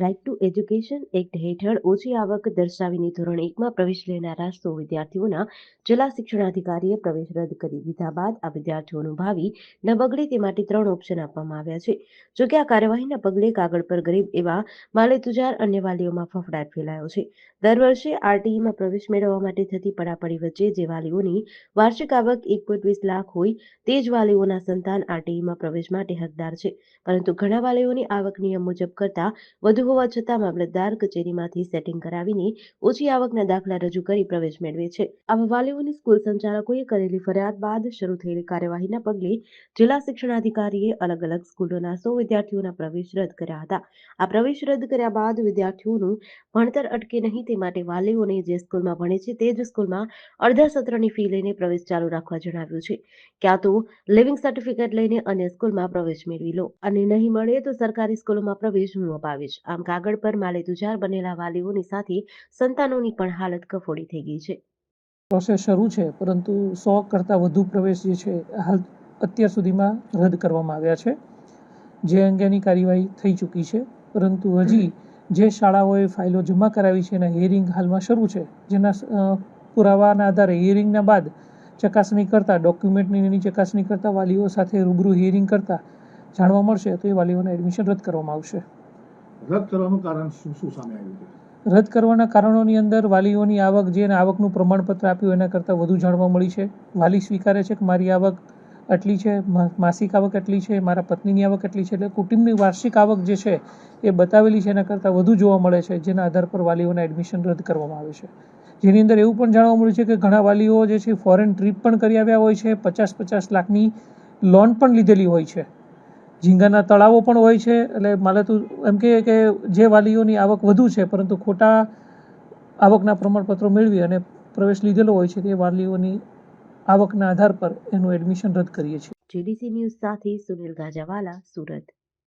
Right to education act હેઠળ ઓછી આવક દર્શાવીને ધોરણ એકમાં પ્રવેશ લેનારા સો વિદ્યાર્થીઓના જિલ્લા શિક્ષણાધિકારીએ પ્રવેશ રદ કરી દીધા બાદ આ વિદ્યાર્થીઓનું ભાવિ ન બગડે તે માટે ત્રણ ઓપ્શન આપવામાં આવ્યા છે. જોકે આ કાર્યવાહીના પગલે કાગળ પર ગરીબ એવા માલેતુજાર અન્ય વાલીઓમાં ફફડાટ ફેલાયો છે. દર વર્ષે આરટીઈમાં પ્રવેશ મેળવવા માટે થતી પડાપડી વચ્ચે જે વાલીઓની વાર્ષિક આવક એક પોઈન્ટ વીસ લાખ હોય તે જ વાલીઓના સંતાન આરટીઈમાં પ્રવેશ માટે હકદાર છે. પરંતુ ઘણા વાલીઓની આવક નિયમ મુજબ કરતા વધુ હોવા છતાં મામલતદાર કચેરીમાંથી સેટિંગ કરાવીને ઓછી આવકના દાખલા રજૂ કરી પ્રવેશ મેળવે છે. આવા વાલીઓની સ્કૂલ સંચાલકોએ કરેલી ફરિયાદ બાદ શરૂ થયેલી કાર્યવાહીના પગલે જિલ્લા શિક્ષણાધિકારીએ અલગ અલગ સ્કૂલોના સો વિદ્યાર્થીઓના પ્રવેશ રદ કર્યા હતા. આ પ્રવેશ રદ કર્યા બાદ વિદ્યાર્થીઓનું ભણતર અટકે નહીં તે માટે વાલીઓને જે સ્કૂલમાં ભણે છે તે જ સ્કૂલમાં અડધા સત્રની ફી લઈને પ્રવેશ ચાલુ રાખવા જણાવ્યું છે. ક્યાં તો લિવિંગ સર્ટિફિકેટ લઈને અન્ય સ્કૂલમાં પ્રવેશ મેળવી લો અને નહીં મળે તો સરકારી સ્કૂલોમાં પ્રવેશ હું અપાવીશ. આમ કાગળ પર માલેતુજાર બનેલા વાલીઓની સાથે સંતાનોની પણ હાલત કફોડી થઈ ગઈ છે. પ્રોસેસ શરૂ છે, પરંતુ સો કરતાં વધુ પ્રવેશ જે છે, હાલ અત્યાર સુધીમાં રદ કરવામાં આવ્યા છે. જે અંગેની કાર્યવાહી થઈ ચૂકી છે, પરંતુ હજી જે શાળાઓએ ફાઇલો જમા કરાવી છે એના હિયરિંગ હાલમાં શરૂ છે, જેના પુરાવાના આધારે હિયરિંગના બાદ ચકાસણી કરતાં, ડોક્યુમેન્ટની એની ચકાસણી કરતાં વાલીઓ સાથે રૂબરૂ હિયરિંગ કરતાં જાણવા મળશે, તો એ વાલીઓને એડમિશન રદ કરવામાં આવશે. રદ કરવાનું કારણ શું શું સામે આવ્યું છે રદ કરવાના કારણોની અંદર વાલીઓની આવક જે આવકનું પ્રમાણપત્ર આપ્યું એના કરતાં વધુ જાણવા મળી છે. વાલી સ્વીકારે છે કે મારી આવક આટલી છે માસિક આવક એટલી છે, મારા પત્નીની આવક એટલી છે, એટલે કુટુંબની વાર્ષિક આવક જે છે એ બતાવેલી છે એના કરતાં વધુ જોવા મળે છે, જેના આધાર પર વાલીઓના એડમિશન રદ કરવામાં આવે છે. જેની અંદર એવું પણ જાણવા મળ્યું છે કે ઘણા વાલીઓ જે છે ફોરેન ટ્રીપ પણ કરી આવ્યા હોય છે પચાસ પચાસ લાખની લોન પણ લીધેલી હોય છે. ઝીંગાના તળાવો પણ હોય છે, એટલે માલે તો એમ કહીએ કે જે વાલીઓની આવક વધુ છે, પરંતુ ખોટા આવકના પ્રમાણપત્રો મેળવી અને પ્રવેશ લીધેલો હોય છે, તે વાલીઓની આવકના આધાર પર એનું એડમિશન રદ કરીએ છીએ. જીડીસી ન્યૂઝ સાથે સુનિલ ગાજાવાલા, સુરત.